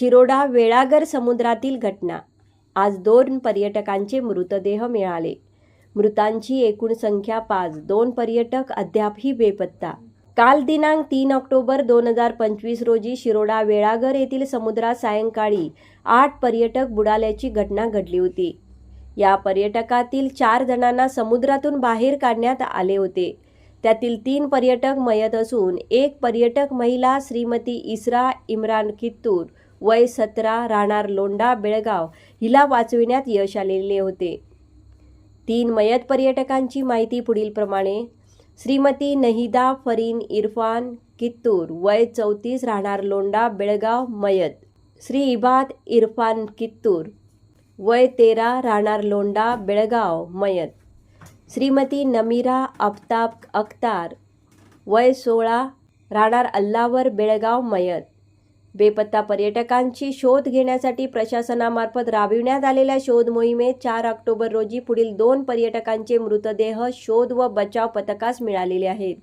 शिरोडा वेळागर समुद्रातील घटना. आज दोन पर्यटकांचे मृतदेह मिळाले. मृतांची एकूण संख्या पाच. दोन पर्यटक अद्यापही बेपत्ता. काल दिनांक तीन ऑक्टोबर दोन हजार पंचवीस रोजी शिरोडा वेळागर येथील समुद्रात सायंकाळी आठ पर्यटक बुडाल्याची घटना घडली होती. या पर्यटकातील चार जणांना समुद्रातून बाहेर काढण्यात आले होते. त्यातील तीन पर्यटक मयत असून एक पर्यटक महिला श्रीमती इस्रा इम्रान कित्तूर वय सतरा राहणार लोंढा बेळगाव हिला वाचविण्यात यश आलेले होते. तीन मयत पर्यटकांची माहिती पुढीलप्रमाणे श्रीमती नहिदा फरीन इरफान कित्तूर वय चौतीस राहणार लोंढा बेळगाव मयत. श्री इबाद इरफान कित्तूर वय तेरा राहणार लोंढा बेळगाव मयत. श्रीमती नमीरा आफताब अख्तार वय सोळा राहणार अल्लावर बेळगाव मयत. बेपत्ता पर्यटकांची शोध घेण्यासाठी प्रशासनामार्फत राबविण्यात आलेल्या शोध मोहिमेत चार ऑक्टोबर रोजी पुढील दोन पर्यटकांचे मृतदेह शोध व बचाव पथकास मिळालेले आहेत.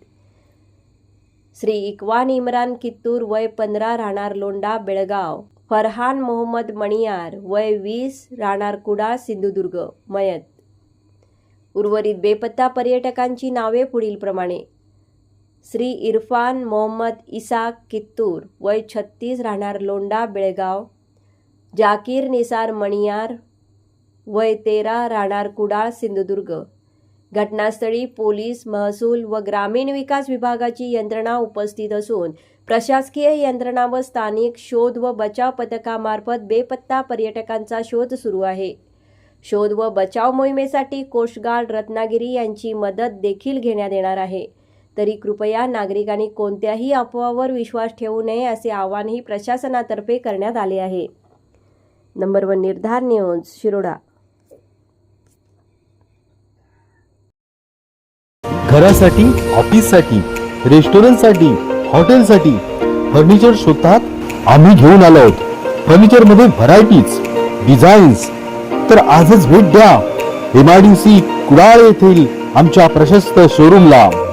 श्री इक्वान इम्रान कित्तूर वय पंधरा राहणार लोंडा बेळगाव. फरहान मोहम्मद मणियार वय वीस राहणार कुडाळ सिंधुदुर्ग मयत. उर्वरित बेपत्ता पर्यटकांची नावे पुढीलप्रमाणे. श्री इरफान मोहम्मद इसाक कित्तूर वय छत्तीस राहणार लोंडा बेळगाव. जाकीर निसार मणियार वय तेरा राहणार कुडाळ सिंधुदुर्ग. घटनास्थळी पोलीस महसूल व ग्रामीण विकास विभागाची यंत्रणा उपस्थित असून प्रशासकीय यंत्रणा व स्थानिक शोध व बचाव पथकामार्फत बेपत्ता पर्यटकांचा शोध सुरू आहे. शोध व बचाव मोहिमेसाठी कोस्टगार्ड रत्नागिरी यांची मदत देखील घेण्यात येणार आहे. तरी कृपया नागरिकांनी कोणत्याही अफवावर विश्वास ठेवू नये असे आवाहनही प्रशासनातर्फे करण्यात आले आहे. Number one Nirdhar news Shiroda. घरासाठी ऑफिससाठी रेस्टॉरंटसाठी हॉटेलसाठी फर्निचर शोधतात? आम्ही घेऊन आलो आहोत. फर्निचरमध्ये व्हरायटीज डिझाईन्स तर आजच भेट द्या. एमआयडीसी कुडाळ येथील आमच्या प्रशस्त शोरूमला.